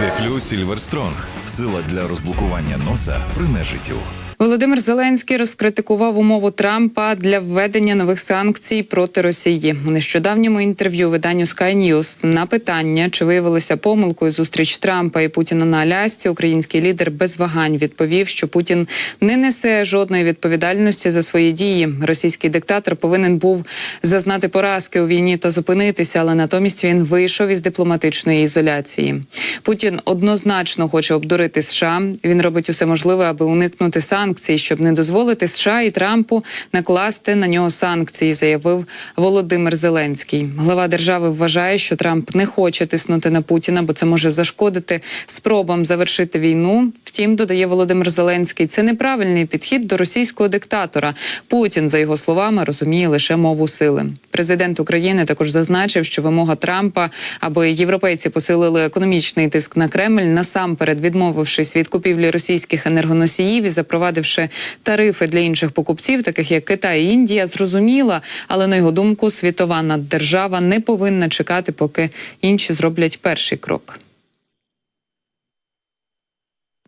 Дефлю Сільвер Стронг. Сила для розблокування носа при нежиттю. Володимир Зеленський розкритикував умову Трампа для введення нових санкцій проти Росії у нещодавньому інтерв'ю виданню Sky News на питання, чи виявилася помилкою зустріч Трампа і Путіна на Алясці. Український лідер без вагань відповів, що Путін не несе жодної відповідальності за свої дії. Російський диктатор повинен був зазнати поразки у війні та зупинитися, але натомість він вийшов із дипломатичної ізоляції. Путін однозначно хоче обдурити США. Він робить усе можливе, аби уникнути санкцій, щоб не дозволити США і Трампу накласти на нього санкції, заявив Володимир Зеленський. Глава держави вважає, що Трамп не хоче тиснути на Путіна, бо це може зашкодити спробам завершити війну. Втім, додає Володимир Зеленський, це неправильний підхід до російського диктатора. Путін, за його словами, розуміє лише мову сили. Президент України також зазначив, що вимога Трампа, аби європейці посилили економічний тиск на Кремль, насамперед відмовившись від купівлі російських енергоносіїв і запровадивши тарифи для інших покупців, таких як Китай і Індія, зрозуміла, але на його думку, світова наддержава не повинна чекати, поки інші зроблять перший крок.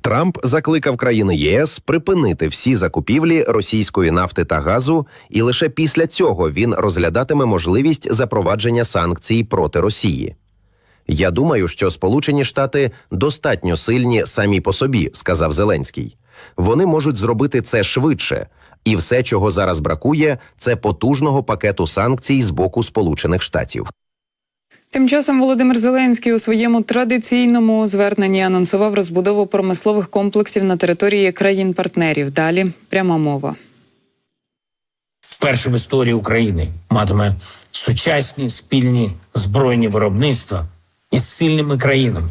Трамп закликав країни ЄС припинити всі закупівлі російської нафти та газу, і лише після цього він розглядатиме можливість запровадження санкцій проти Росії. Я думаю, що Сполучені Штати достатньо сильні самі по собі, сказав Зеленський. Вони можуть зробити це швидше, і все, чого зараз бракує, це потужного пакету санкцій з боку Сполучених Штатів. Тим часом Володимир Зеленський у своєму традиційному зверненні анонсував розбудову промислових комплексів на території країн-партнерів. Далі пряма мова. вперше в історії України матиме сучасні спільні збройні виробництва із сильними країнами.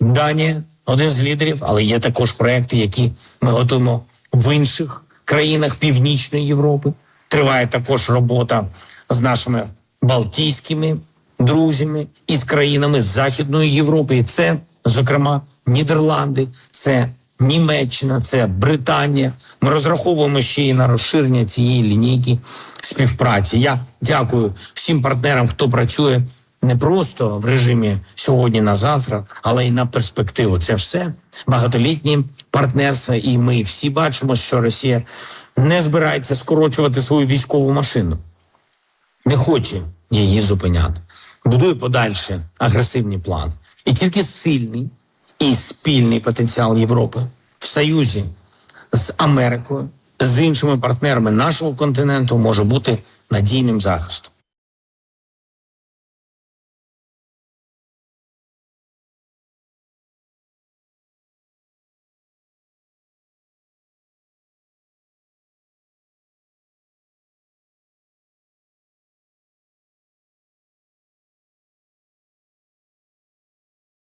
Данія один з лідерів, але є також проекти, які ми готуємо в інших країнах Північної Європи. Триває також робота з нашими балтійськими друзями і з країнами Західної Європи. І це, зокрема, Нідерланди, це Німеччина, це Британія. Ми розраховуємо ще й на розширення цієї лінійки співпраці. Я дякую всім партнерам, хто працює не просто в режимі сьогодні на завтра, але й на перспективу. Це все багатолітні партнерства, і ми всі бачимо, що Росія не збирається скорочувати свою військову машину не хоче її зупиняти. Будує подальше агресивні плани. І тільки сильний і спільний потенціал Європи в союзі з Америкою, з іншими партнерами нашого континенту може бути надійним захистом.